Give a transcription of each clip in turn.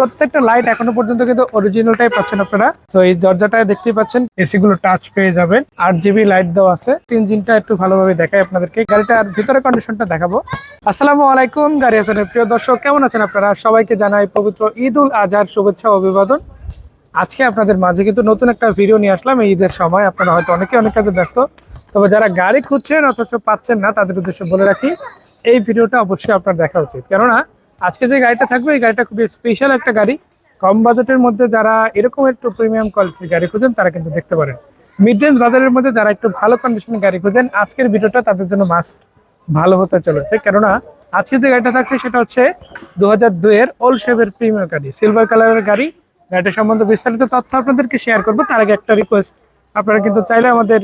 প্রত্যেকটা লাইট এখনও পর্যন্ত কিন্তু অরিজিনালটাই পাচ্ছেন আপনারা। তো এই দরজাটায় দেখতেই পাচ্ছেন এসি গুলো টাচ পেয়ে যাবেন। আট জিবি লাইট দেওয়া আছে। ইঞ্জিনটা একটু ভালোভাবে দেখাই আপনাদেরকে। গাড়িটার ভিতরে কন্ডিশনটা দেখাবো। আসসালামু আলাইকুম, গাড়ি হাসানের প্রিয় দর্শক। কেমন আছেন আপনারা? সবাইকে জানাই পবিত্র ঈদ উল আজহার শুভেচ্ছা অভিবাদন। আজকে আপনাদের মাঝে কিন্তু নতুন একটা ভিডিও নিয়ে আসলাম। এই ঈদের সময় আপনারা হয়তো অনেকে অনেক কাজে ব্যস্ত। তবে যারা গাড়ি খুঁজছেন অথচ পাচ্ছেন না, তাদের উদ্দেশ্যে বলে রাখি, এই ভিডিওটা অবশ্যই আপনার দেখা উচিত। কেননা আজকে যে গাড়িটা থাকবে, এই গাড়িটা খুবই স্পেশাল একটা গাড়ি। কম বাজেটের মধ্যে যারা এরকম একটু প্রিমিয়াম কোয়ালিটির গাড়ি খুঁজেন, তারা কিন্তু দেখতে পারেন। মিড রেঞ্জ বাজারের মধ্যে যারা একটু ভালো কন্ডিশনের গাড়ি খুঁজেন, আজকের ভিডিওটা তাদের জন্য মাস্ট ভালো হতে চলেছে। কেননা, আজকে যে গাড়িটা থাকছে, সেটা হচ্ছে দু হাজার দুইয়ের ওল্ড শেভের প্রিমিয়াম গাড়ি সিলভার কালারের গাড়ি। গাড়িটা সম্বন্ধে বিস্তারিত তথ্য আপনাদেরকে শেয়ার করব। তার আগে একটা রিকোয়েস্ট আপনারা কিন্তু চাইলে আমাদের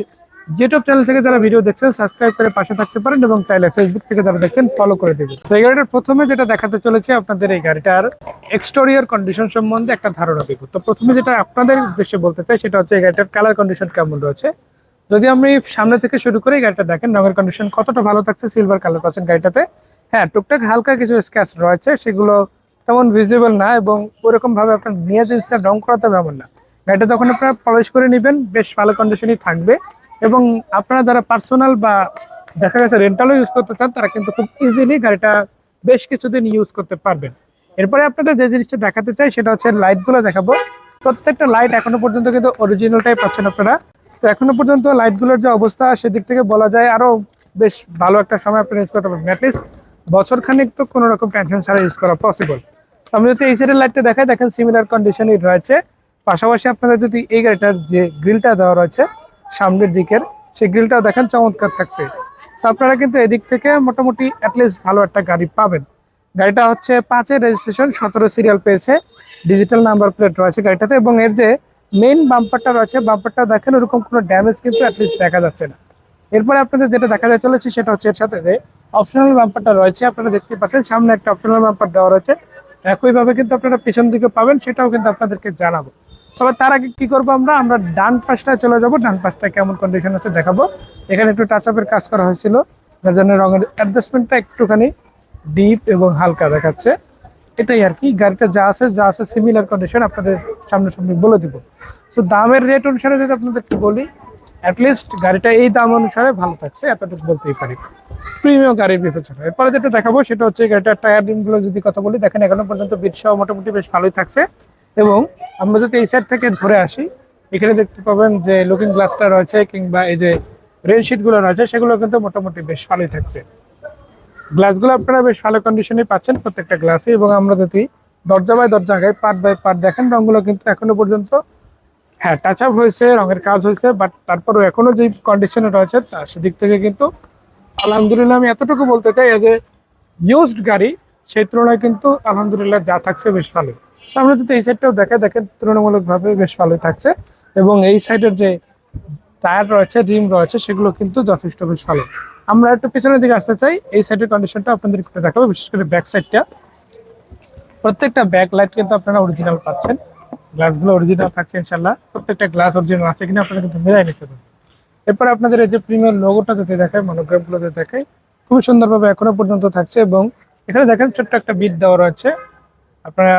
ইউটিউব চ্যানেল থেকে যারা ভিডিও দেখছেন সাবস্ক্রাইব করে পাশে থাকতে পারেন এবং চাইলে ফেসবুক থেকে যারা দেখছেন ফলো করে দেবেন। তো এই গাড়িটার প্রথমে যেটা দেখাতে চলেছে আপনাদের এই গাড়িটার এক্সটোরিয়ার কন্ডিশন সম্বন্ধে একটা ধারণা দেবো। তো প্রথমে যেটা আপনাদের উদ্দেশ্যে বলতে চাই, সেটা হচ্ছে এই গাড়িটার কালার কন্ডিশন কেমন রয়েছে। যদি আমি সামনে থেকে শুরু করে এই গাড়িটা দেখেন, রঙের কন্ডিশন কতটা ভালো থাকছে সিলভার কালার পাচ্ছেন গাড়িটাতে। হ্যাঁ টুকটাক হালকা কিছু স্ক্যাচ রয়েছে, সেগুলো তেমন ভিজিবল না এবং ওরকম ভাবে আপনার নিয়ে জিনিসটা রং করাতে হবে এমন না। গাড়িটা যখন আপনারা পলিশ করে নেবেন, বেশ ভালো কন্ডিশনই থাকবে। এবং আপনারা যারা পার্সোনাল বা দেখা গেছে রেন্টালও ইউজ করতে চান, তারা কিন্তু খুব ইজিলি গাড়িটা বেশ কিছুদিন ইউজ করতে পারবেন। এরপরে আপনাদের যে জিনিসটা দেখাতে চাই, সেটা হচ্ছে লাইটগুলো দেখাবো। প্রত্যেকটা লাইট এখনও পর্যন্ত কিন্তু অরিজিনালটাই পাচ্ছেন আপনারা। তো এখনও পর্যন্ত লাইটগুলোর যে অবস্থা, সেদিক থেকে বলা যায় আরও বেশ ভালো একটা সময় আপনারা ইউজ করতে পারবেন। অ্যাটলিস্ট বছর খানিক তো কোনো রকম টেনশন ছাড়া ইউজ করা পসিবল আমি যদি এই সাইডের লাইটটা দেখাই, দেখেন সিমিলার কন্ডিশনই রয়েছে। পাশাপাশি আপনাদের যদি এই গাড়িটার যে গ্রিলটা দেওয়া রয়েছে সামনের দিকের। সেই গ্রিলটাও দেখেন চমৎকার থাকছে। So, আপনারা কিন্তু এদিক থেকে মোটামুটি অ্যাটলিস্ট ভালো একটা গাড়ি পাবেন। গাড়িটা হচ্ছে পাঁচের রেজিস্ট্রেশন সতেরো সিরিয়াল পেয়েছে। ডিজিটাল নাম্বার প্লেট রয়েছে গাড়িটাতে এবং এর যে মেইন বাম্পারটা রয়েছে বাম্পারটা দেখেন ওরকম কোনো ড্যামেজ কিন্তু অ্যাটলিস্ট দেখা যাচ্ছে না। এরপরে আপনাদের যেটা দেখা যায় চলেছে, সেটা হচ্ছে এর সাথে যে অপশনাল বাম্পারটা রয়েছে, আপনারা দেখতে পাচ্ছেন সামনে একটা অপশনাল বাম্পার দেওয়া রয়েছে। একইভাবে কিন্তু আপনারা পিছন দিকে পাবেন, সেটাও কিন্তু আপনাদেরকে জানাব। তবে তার আগে কি করব আমরা? আমরা ডান পাশটায় চলে যাব। ডান পাশটা কেমন কন্ডিশন আছে দেখাবো। এখানে একটু টাচ আপের কাজ করা হয়েছিল। যার জন্য রঙের অ্যাডজাস্টমেন্টটা একটুখানি ডিপ এবং হালকা দেখাচ্ছে। এটাই আর কি। গাড়িটা যা আছে যা আছে সিমিলার কন্ডিশন আপনাদের সামনে সামনে বলে দিব। সো দামের রেট অনুসারে যদি আপনাদের একটু বলি অ্যাটলিস্ট গাড়িটা এই দাম অনুসারে ভালো থাকছে, এতটুকু বলতেই পারি। প্রিমিয়াম গাড়ির বিবেচনা এরপরে যেটা দেখাবো, সেটা হচ্ছে গাড়িটার টায়ার রিমগুলো যদি কথা বলি, দেখেন এখনও পর্যন্ত বিট সহ মোটামুটি বেশ ভালোই থাকছে। এবং আমরা যদি এই সাইড থেকে ধরে আসি, এখানে দেখতে পাবেন যে লুকিং গ্লাসটা রয়েছে কিংবা এই যে রেলগুলো রয়েছে, সেগুলো কিন্তু মোটামুটি বেশ ভালোই থাকছে। গ্লাসগুলো আপনারা বেশ ভালো কন্ডিশনে পাচ্ছেন প্রত্যেকটা গ্লাসে এবং আমরা যদি দরজা বাই দরজা আগাই পার্ট বাই পার্ট দেখেন রঙগুলো কিন্তু এখনও পর্যন্ত হ্যাঁ টাচ আপ হয়েছে, রঙের কাজ হয়েছে বাট তারপরেও এখনও যে কন্ডিশনে রয়েছে, তার সেদিক থেকে কিন্তু আলহামদুলিল্লাহ আমি এতটুকু বলতে চাই যে ইউজড গাড়ি, সেই তুলনায় কিন্তু আলহামদুলিল্লাহ যা থাকছে বেশ ভালো সামনে যদি এই সাইডটাও দেখে, দেখেন তুলনামূলকভাবে বেশ ভালোই থাকছে। এবং এই সাইডের যে টায়ার রয়েছে, রিম রয়েছে, সেগুলো কিন্তু যথেষ্ট বেশ ভালো। আমরা একটু পিছনের দিকে আসতে চাই। এই সাইডের কন্ডিশনটা আপনাদের একটু দেখাবো, বিশেষ করে ব্যাক সাইডটা প্রত্যেকটা ব্যাক লাইট কিন্তু আপনারা অরিজিনাল পাচ্ছেন। গ্লাসগুলো অরিজিনাল থাকছে ইনশাল্লাহ প্রত্যেকটা গ্লাস অরিজিনাল আছে কিনা আপনারা কিন্তু মিলাই নিতে পারেন। এরপরে আপনাদের এই যে প্রিমিয়ার লোগোটা যদি দেখায় মনোগ্রামগুলো যদি দেখায় খুবই সুন্দরভাবে এখনও পর্যন্ত থাকছে এবং এখানে দেখেন ছোট্ট একটা বিট দেওয়া রয়েছে। আপনারা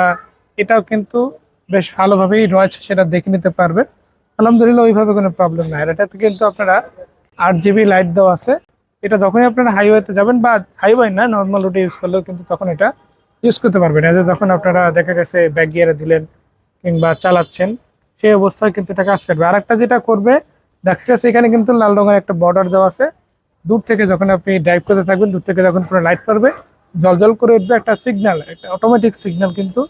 এটাও কিন্তু বেশ ভালোভাবেই রয়েছে, সেটা দেখে নিতে পারবেন। আলহামদুলিল্লাহ ওইভাবে কোনো প্রবলেম নাই। আর এটাতে কিন্তু আপনারা আট জিবি লাইট দেওয়া আছে। এটা যখনই আপনারা হাইওয়েতে যাবেন বা হাইওয়ে না নর্মাল রুটে ইউজ করলেও কিন্তু তখন এটা ইউজ করতে পারবেন। এজ যখন আপনারা দেখা গেছে ব্যাক গিয়ারে দিলেন কিংবা চালাচ্ছেন, সেই অবস্থায় কিন্তু এটা কাজ করবে। আর একটা যেটা করবে, দেখা গেছে এখানে কিন্তু লাল রঙের একটা বর্ডার দেওয়া আছে। দূর থেকে যখন আপনি ড্রাইভ করতে থাকবেন, দূর থেকে যখন পুরো লাইট করবে জল জল করে উঠবে একটা সিগন্যাল একটা অটোমেটিক সিগন্যাল কিন্তু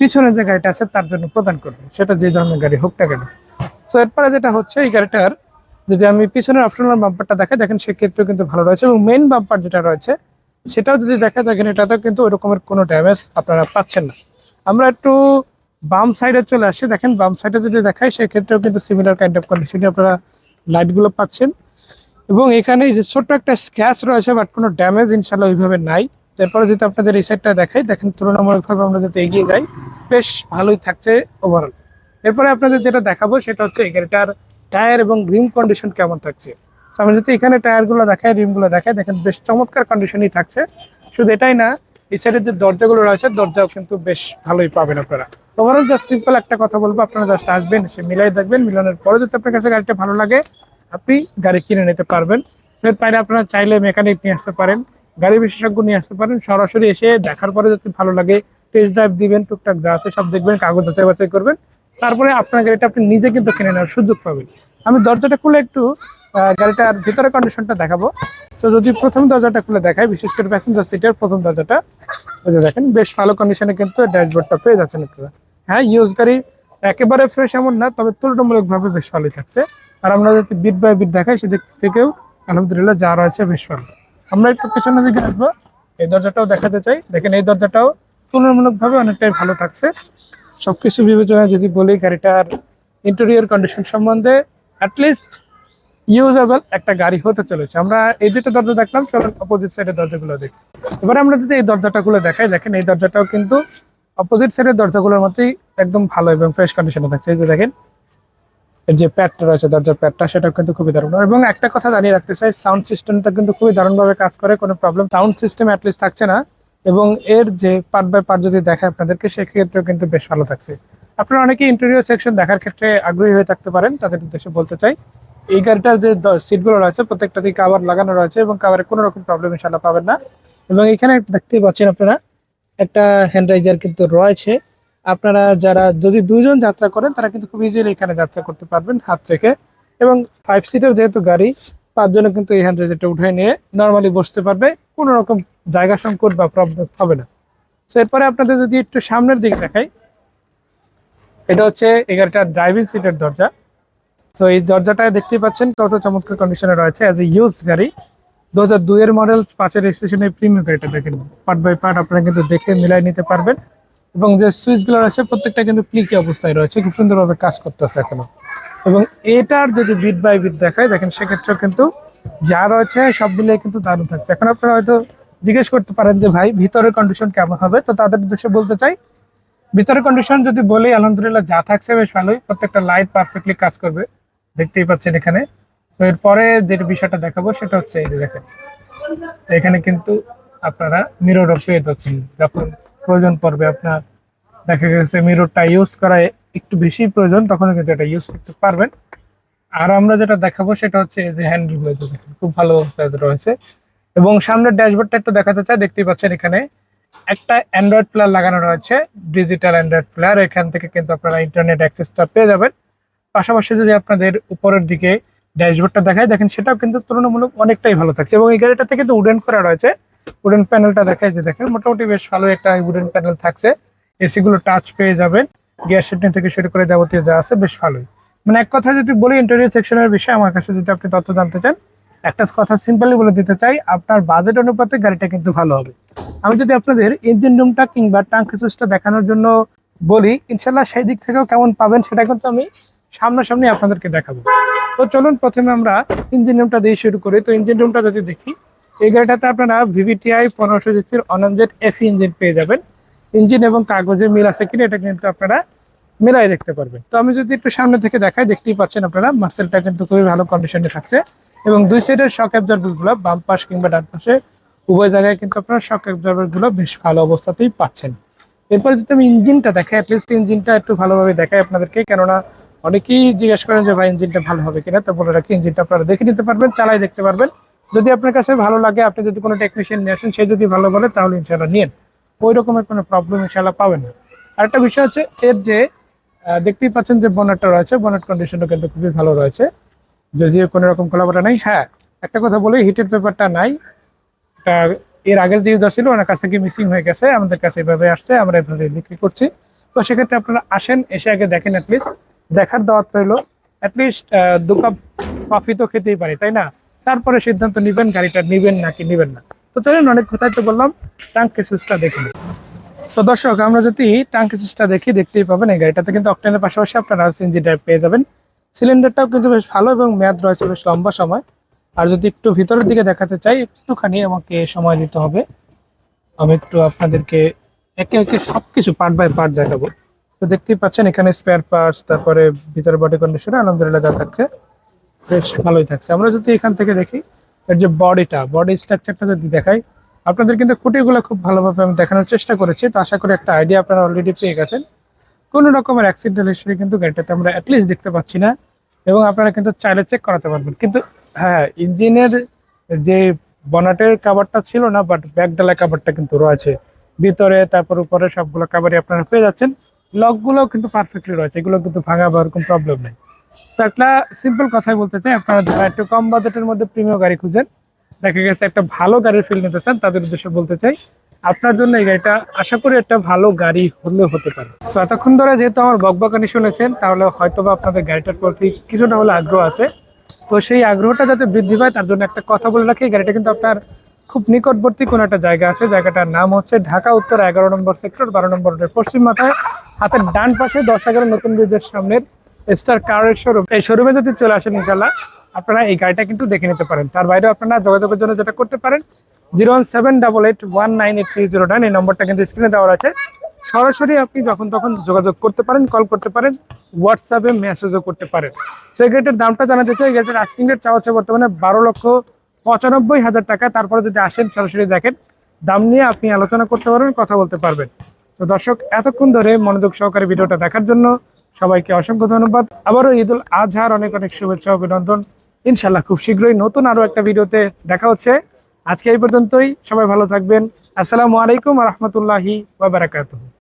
পিছনে যে গাড়িটা আছে তার জন্য প্রদান করবে। সেটা যে ধরনের গাড়ি হোক কেন। সো এরপরে যেটা হচ্ছে, এই গাড়িটার যদি আমি পিছনের অপশনাল বাম্পারটা দেখাই, দেখেন সেক্ষেত্রেও কিন্তু ভালো রয়েছে এবং মেইন বাম্পার যেটা রয়েছে, সেটাও যদি দেখা দেখেন এটাতেও কিন্তু ওই রকমের কোনো ড্যামেজ আপনারা পাচ্ছেন না। আমরা একটু বাম সাইডে চলে আসি। দেখেন, বাম সাইডে যদি দেখাই, সেক্ষেত্রেও কিন্তু সিমিলার কাইন্ড অফ কন্ডিশনে আপনারা লাইটগুলো পাচ্ছেন। এবং এখানে যে ছোট্ট একটা স্ক্যাচ রয়েছে বাট কোনো ড্যামেজ ইনশাল্লাহ ওইভাবে নাই। তারপরে যদি আপনাদের এই সাইডটা দেখাই, দেখেন তুলনামূলকভাবে আমরা যদি এগিয়ে যাই, বেশ ভালোই থাকছে ওভারঅল এরপরে আপনাদের যেটা দেখাবো, সেটা হচ্ছে গাড়িটার টায়ার এবং রিম কন্ডিশন কেমন থাকছে। আমরা যদি এখানে টায়ারগুলো দেখাই রিমগুলো দেখাই, দেখেন বেশ চমৎকার কন্ডিশনই থাকছে। শুধু এটাই না, এই সাইডের যে দরজাগুলো রয়েছে, দরজাও কিন্তু বেশ ভালোই পাবেন আপনারা। ওভারঅল জাস্ট সিম্পল একটা কথা বলব, আপনারা জাস্ট আসবেন সে মিলাই দেখবেন, মিলানোর পরে যদি আপনার কাছে গাড়িটা ভালো লাগে, আপনি গাড়ি কিনে নিতে পারবেন। সের বাইরে আপনারা চাইলে মেকানিক নিয়ে আসতে পারেন। গাড়ি বিশেষজ্ঞ নিয়ে আসতে পারেন। সরাসরি এসে দেখার পরে যদি ভালো লাগে টেস্ট ড্রাইভ দিবেন, টুকটাক যা আছে সব দেখবেন, কাগজ যাচাই বাছাই করবেন। তারপরে আপনার গাড়িটা আপনি নিজে কিন্তু কিনে নেওয়ার সুযোগ পাবেন। আমি দরজাটা খুলে একটু গাড়িটার ভিতরে কন্ডিশনটা দেখাবো। তো যদি প্রথম দরজাটা খুলে দেখায়, বিশেষ করে প্যাসেঞ্জার সিটের প্রথম দরজাটা ওই যে দেখেন, বেশ ভালো কন্ডিশনে কিন্তু ড্যাশবোর্ডটা পেয়ে যাচ্ছেন আপনারা। হ্যাঁ ইউজ গাড়ি একেবারে ফ্রেশ এমন না, তবে তুলনামূলকভাবে বেশ ভালোই থাকছে। আর আমরা যদি বিট বাই বিট দেখাই, সেদিক থেকেও আলহামদুলিল্লাহ যা রয়েছে বেশ ভালো। আমরা একটু পেছনে দিকে আসব এই দরজাটাও দেখাতে চাই। দেখেন, এই দরজাটাও তুলনামূলকভাবে অনেকটাই ভালো থাকছে। সবকিছু বিবেচনায় যদি বলি, গাড়িটার ইন্টেরিয়র কন্ডিশন সম্বন্ধে অ্যাটলিস্ট ইউজেবল একটা গাড়ি হতে চলেছে। আমরা এই দুটো দরজা দেখলাম, চলুন অপোজিট সাইডের দরজাগুলো দেখি। এবার আমরা যদি এই দরজাটা খুলে দেখাই, দেখেন, এই দরজাটাও কিন্তু অপোজিট সাইডের দরজাগুলোর মতোই একদম ভালো এবং ফ্রেশ কন্ডিশনে থাকছে। এই যে দেখেন এর যে প্যাডটা রয়েছে, দরজার প্যাডটা, সেটাও কিন্তু খুবই দারুণ। এবং একটা কথা জানিয়ে রাখতে চাই সাউন্ড সিস্টেমটা কিন্তু খুবই দারুণভাবে কাজ করে, কোনো প্রবলেম সাউন্ড সিস্টেম অ্যাটলিস্ট থাকছে না, এবং এর যে পার্ট বাই পার্ট যদি দেখায় আপনাদেরকে, সেক্ষেত্রেও কিন্তু বেশ ভালো থাকছে। আপনারা অনেকে ইন্টেরিয়র সেকশন দেখার ক্ষেত্রে আগ্রহী হয়ে থাকতে পারেন, তাদের উদ্দেশ্যে বলতে চাই। এই গাড়িটার যে সিটগুলো রয়েছে প্রত্যেকটাতেই কাভার লাগানো রয়েছে, এবং কাভারে কোনো রকম প্রবলেম ইনশাল্লাহ পাবেন না। এবং এখানে দেখতেই পাচ্ছেন আপনারা, একটা হ্যান্ড রাইজার কিন্তু রয়েছে। আপনারা যারা, যদি দুইজন যাত্রা করেন, তারা কিন্তু খুব ইজিলি এখানে যাত্রা করতে পারবেন হাত রেখে। এবং ফাইভ সিটার যেহেতু গাড়ি পাঁচজনে কিন্তু এই হ্যান্ড রাইজারটা উঠায় নিয়ে নর্মালি বসতে পারবে। কোনো রকম জায়গা সংকট বা প্রবলেম হবে না। তো এরপরে আপনাদের যদি একটু সামনের দিকে দেখাই, এটা হচ্ছে এই গাড়িটার ড্রাইভিং সিটের দরজা। তো এই দরজাটায় দেখতেই পাচ্ছেন কত চমৎকার কন্ডিশনে রয়েছে অ্যাজ এ ইউজড গাড়ি। দু হাজার দুইয়ের মডেল পাঁচের স্টেশনে প্রিমিয়াম গাড়িটা দেখেন। পার্ট বাই পার্ট আপনারা কিন্তু দেখে মিলাই নিতে পারবেন। এবং যে সুইচগুলো রয়েছে, প্রত্যেকটা কিন্তু ক্লিকি অবস্থায় রয়েছে। খুব সুন্দরভাবে কাজ করতেছে এখনও। এবং এটার যদি বিট বাই বিট দেখায় দেখেন সেক্ষেত্রেও কিন্তু যা রয়েছে, সব মিলিয়ে কিন্তু দারুণ থাকছে। এখন আপনারা হয়তো জিজ্ঞেস করতে পারেন যে, ভাই, ভিতরের কন্ডিশন কেমন হবে? তো তাদের উদ্দেশ্যে বলতে চাই, ভিতরের কন্ডিশন যদি বলি, আলহামদুলিল্লাহ যা থাকছে বেশ ভালোই। প্রত্যেকটা লাইট পারফেক্টলি কাজ করবে। দেখতেই পাচ্ছেন এখানে। তো এরপরে যে বিষয়টা দেখাবো, সেটা হচ্ছে এই যে দেখেন। এখানে কিন্তু আপনারা মিররও পেয়ে যাচ্ছেন। যখন প্রয়োজন পড়বে আপনার। দেখা গেছে মিররটা ইউজ করা একটু বেশি প্রয়োজন তখন কিন্তু এটা ইউজ করতে পারবেন। আর আমরা যেটা দেখাবো সেটা হচ্ছে যে হ্যান্ডেলগুলো দেখেন, খুব ভালো অবস্থায় রয়েছে। এবং সামনের ড্যাশবোর্ডটা একটু দেখাতে চাই, দেখতেই পাচ্ছেন এখানে একটা অ্যান্ড্রয়েড প্লেয়ার লাগানো রয়েছে ডিজিটাল অ্যান্ড্রয়েড প্লেয়ার এখান থেকে কিন্তু আপনারা ইন্টারনেট অ্যাক্সেসটা পেয়ে যাবেন। পাশাপাশি যদি আপনাদের উপরের দিকে ড্যাশবোর্ডটা দেখায় দেখেন সেটাও কিন্তু তুলনামূলক অনেকটাই ভালো থাকছে। এবং এই গাড়িটাতে কিন্তু উডেন করা রয়েছে। উডেন প্যানেলটা দেখায় যে দেখেন, মোটামুটি বেশ ভালো একটা উডেন প্যানেল থাকছে। এসি গুলো টাচ পেয়ে যাবেন গ্যাস সেটিং থেকে শুরু করে যাবতীয় যা আছে, বেশ ভালোই। মানে এক কথা যদি বলি ইন্টেরিয়র সেকশনের বিষয়ে আমার কাছে যদি আপনি তথ্য জানতে চান, একটা কথা সিম্পলি বলে দিতে চাই, আপনার বাজেট অনুপাতে গাড়িটা কিন্তু ভালো হবে। আমি যদি আপনাদের ইঞ্জিন রুমটা কিংবা টাঙ্ক সুইচটা দেখানোর জন্য বলি ইনশাল্লাহ সেই দিক থেকেও কেমন পাবেন সেটা কিন্তু আমি সামনাসামনি আপনাদেরকে দেখাবো। তো চলুন প্রথমে আমরা ইঞ্জিন রুমটা দিয়ে শুরু করি। তো ইঞ্জিন রুমটা যদি দেখি এই গাড়িটাতে আপনারা ভিভিটিআই পনেরোশো জিসির অনঞ্জেট এফি ইঞ্জিন পেয়ে যাবেন। ইঞ্জিন এবং কাগজের মিল আছে কিনা এটা কিন্তু আপনারা মিলাই দেখতে পারবেন। তো আমি যদি একটু সামনে থেকে দেখাই, দেখতেই পাচ্ছেন আপনারা, মার্সেলটা কিন্তু খুবই ভালো কন্ডিশনে থাকছে এবং দুই সাইডের শকগুলো, বাম পাশ কিংবা ডান পাশে, উভয় জায়গায় কিন্তু আপনারা শকগুলো বেশ ভালো অবস্থাতেই পাচ্ছেন। এরপর যদি আমি ইঞ্জিনটা দেখাই অ্যাটলিস্ট ইঞ্জিনটা একটু ভালোভাবে দেখাই আপনাদেরকে, কেননা অনেকেই জিজ্ঞেস করেন যে, ভাই, ইঞ্জিনটা ভালো হবে কিনা? তো বলে রাখি, ইঞ্জিনটা আপনারা দেখে নিতে পারবেন চালাই দেখতে পারবেন। যদি আপনার কাছে ভালো লাগে, আপনি যদি কোনো টেকনিশিয়ান নিয়ে আসেন, সে যদি ভালো বলে, তাহলে ইনশাল্লাহ নিন ওই রকমের কোনো প্রবলেম ইনশাল্লাহ পাবেন না। আরেকটা বিষয় হচ্ছে, এর যে দেখতেই পাচ্ছেন যে বনেটটা রয়েছে বনেট কন্ডিশনটা কিন্তু খুবই ভালো রয়েছে। যদিও কোনো রকম কোলাবরা নেই। হ্যাঁ একটা কথা বলি হিটের পেপারটা নাই। এটা এর আগের যে ইউজার ছিল, ওনার কাছ থেকে মিসিং হয়ে গেছে। আমাদের কাছে এভাবে আসছে, আমরা এভাবে বিক্রি করছি। তো সেক্ষেত্রে আপনারা আসেন, এসে আগে দেখেন অ্যাটলিস্ট দেখার দাওয়াত রইল অ্যাটলিস্ট দু কাপ কফি তো খেতেই পারি, তাই না? তারপরে সিদ্ধান্ত নিবেন গাড়িটা নিবেন নাকি নিবেন না। তো চলুন, অনেক কথাই তো বললাম টাঙ্ক কেসেসটা দেখুন। তো দর্শক, আমরা যদি টাঙ্ক কেসেসটা দেখি, দেখতেই পাবেন এই গাড়িটাতে কিন্তু অকটেনের পাশাপাশি আপনারা সিএনজি ড্রাইভ পেয়ে যাবেন। সিলিন্ডারটাও কিন্তু বেশ ভালো এবং মেয়াদ রয়েছে বেশ লম্বা সময়। আর যদি একটু ভিতরের দিকে দেখাতে চাই, একটুখানি আমাকে সময় দিতে হবে। আমি একটু আপনাদেরকে একে একে সবকিছু পার্ট বাই পার্ট দেখাবো। তো দেখতেই পাচ্ছেন, এখানে স্পেয়ার পার্টস তারপরে ভিতরে বডি কন্ডিশনে আলহামদুলিল্লাহ যা থাকছে। বেশ ভালোই থাকছে। আমরা যদি এখান থেকে দেখি, এর যে বডিটা, বডি স্ট্রাকচারটা যদি দেখাই, আপনাদের কিন্তু খুঁটিগুলো খুব ভালোভাবে আমি দেখানোর চেষ্টা করেছি, তো আশা করি একটা আইডিয়া আপনারা অলরেডি পেয়ে গেছেন। কোনো রকমের অ্যাক্সিডেন্টাল হিস্ট্রি কিন্তু গাড়িটাতে আমরা অ্যাটলিস্ট দেখতে পাচ্ছি না, এবং আপনারা কিন্তু চাইলে চেক করাতে পারবেন। কিন্তু হ্যাঁ ইঞ্জিনের যে বনাটের কাভারটা ছিল না বাট ব্যাক ডালা কাভারটা কিন্তু রয়েছে। ভিতরে, তারপর উপরে সবগুলো কাভারই আপনারা পেয়ে যাচ্ছেন। লকগুলোও কিন্তু পারফেক্টলি রয়েছে, এগুলো কিন্তু ভাঙা বা এরকম প্রবলেম নেই। তো একটা সিম্পল কথাই বলতে চাই, আপনারা যারা একটু কম বাজেটের মধ্যে প্রিমিয়াম গাড়ি খুঁজেন, দেখা গেছে একটা ভালো গাড়ির ফিল নিতে চান, তাদের উদ্দেশ্যে বলতে চাই, আপনার জন্য এই গাড়িটা আশা করি একটা ভালো গাড়ি হলেও হতে পারে। তো এতক্ষণ ধরে যেহেতু আমার বকবকানি শুনেছেন, তাহলে হয়তোবা আপনাদের গাড়িটার প্রতি কিছুটা হলে আগ্রহ আছে। তো সেই আগ্রহটা যাতে বৃদ্ধি পায়, তার জন্য একটা কথা বলে রাখি গাড়িটা কিন্তু আপনার খুব নিকটবর্তী কোনো একটা জায়গা আছে, জায়গাটার নাম হচ্ছে ঢাকা উত্তর এগারো নম্বর সেক্টর বারো নম্বর পশ্চিম মাথায়। হাতের ডান পাশে দশ এগারো নতুন ব্রিজের সামনের স্টার কারের শোরুম এই শোরুমে যদি চলে আসেন ইনশাল্লাহ আপনারা এই গাড়িটা কিন্তু দেখে নিতে পারেন। তার বাইরে আপনারা যোগাযোগের জন্য যেটা করতে পারেন zero one seven double eight one nine eight three zero nine এই নম্বরটা কিন্তু স্ক্রিনে দেওয়া আছে। সরাসরি আপনি যখন তখন যোগাযোগ করতে পারেন কল করতে পারেন হোয়াটসঅ্যাপে মেসেজও করতে পারেন। সেই গেটের দামটা জানাতে চাই গেটের আস্কিং রেট চাওয়া হচ্ছে বর্তমানে বারো লক্ষ পঁচানব্বই হাজার টাকা। তারপরে যদি আসেন সরাসরি দেখেন, দাম নিয়ে আপনি আলোচনা করতে পারবেন, কথা বলতে পারবেন। তো দর্শক, এতক্ষণ ধরে মনোযোগ সহকারে ভিডিওটা দেখার জন্য সবাইকে অসংখ্য ধন্যবাদ। আবারও ঈদুল আজহার অনেক অনেক শুভেচ্ছা, অভিনন্দন। ইনশাল্লাহ খুব শীঘ্রই নতুন আরও একটা ভিডিওতে দেখা হচ্ছে। আজকে এই পর্যন্তই, সবাই ভালো থাকবেন। আসসালামু আলাইকুম রহমতুল্লাহি ওয়াবারাকাতুহ